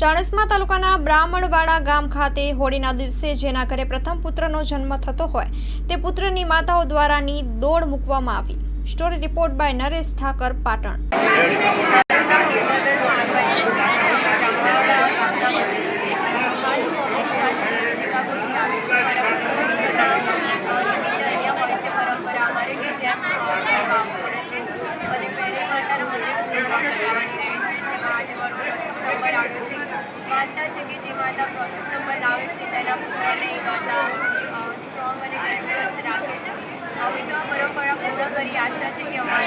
ચાણસ્મા તાલુકાના બ્રાહ્મણવાડા ગામ ખાતે હોળીના દિવસે જેના ઘરે પ્રથમ પુત્રનો જન્મ થતો હોય, તે પુત્રની માતાઓ દ્વારાની દોડ મૂકવામાં આવી. Story report by Naresh Thakar, Patan. માતા છે કે જે માતા નંબર લાવે છે, તેના પુત્રને માતા સ્ટ્રોંગ અને તંદુરસ્ત રાખે છે. આવી તો પરંપરા પૂર્ણ કરી આશા છે કે અમારા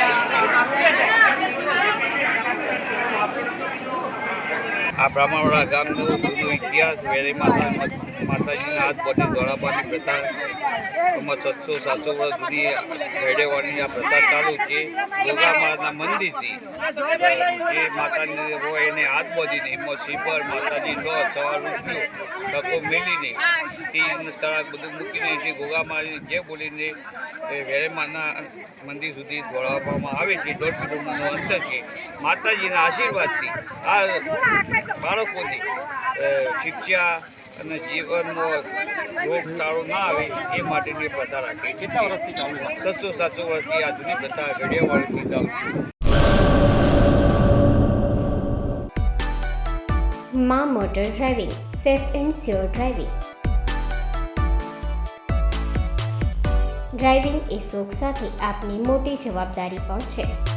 આ બ્રાહ્મણવાડા ગામનો જૂનો ઇતિહાસ, વેરી માતા માતાજીના હાથ બની દોડાવવાની પ્રથા એમાં સાતસો સાતસો વર્ષ જૂની ભેડેવાની આ પ્રથા ચાલુ છે. ગોગા માના મંદિરથી જે માતાને હોય એને હાથ બાંધીને એમાં શ્રીફળ માતાજી લો સવાર તકો મેલીને તીન તળાક બધું મૂકીને જે ગોગા મારી જે બોલીને વેરેમાના મંદિર સુધી દોડાવવામાં આવે છે. દોઢ કિલોમીટરનું અંતર છે. માતાજીના આશીર્વાદથી આ બાળકોની શિક્ષા અને જીવનનો રોગચાળો ના આવે એ માટેની પ્રથા રાખી કેટલા વર્ષથી ચાલુ સત્સો સાતસો વર્ષથી આ જૂની પ્રથા ઘડિયાવાળથી ચાલુ માં motor driving safe and sure driving. Driving એ શોખ સાથે આપની મોટી જવાબદારી પણ છે.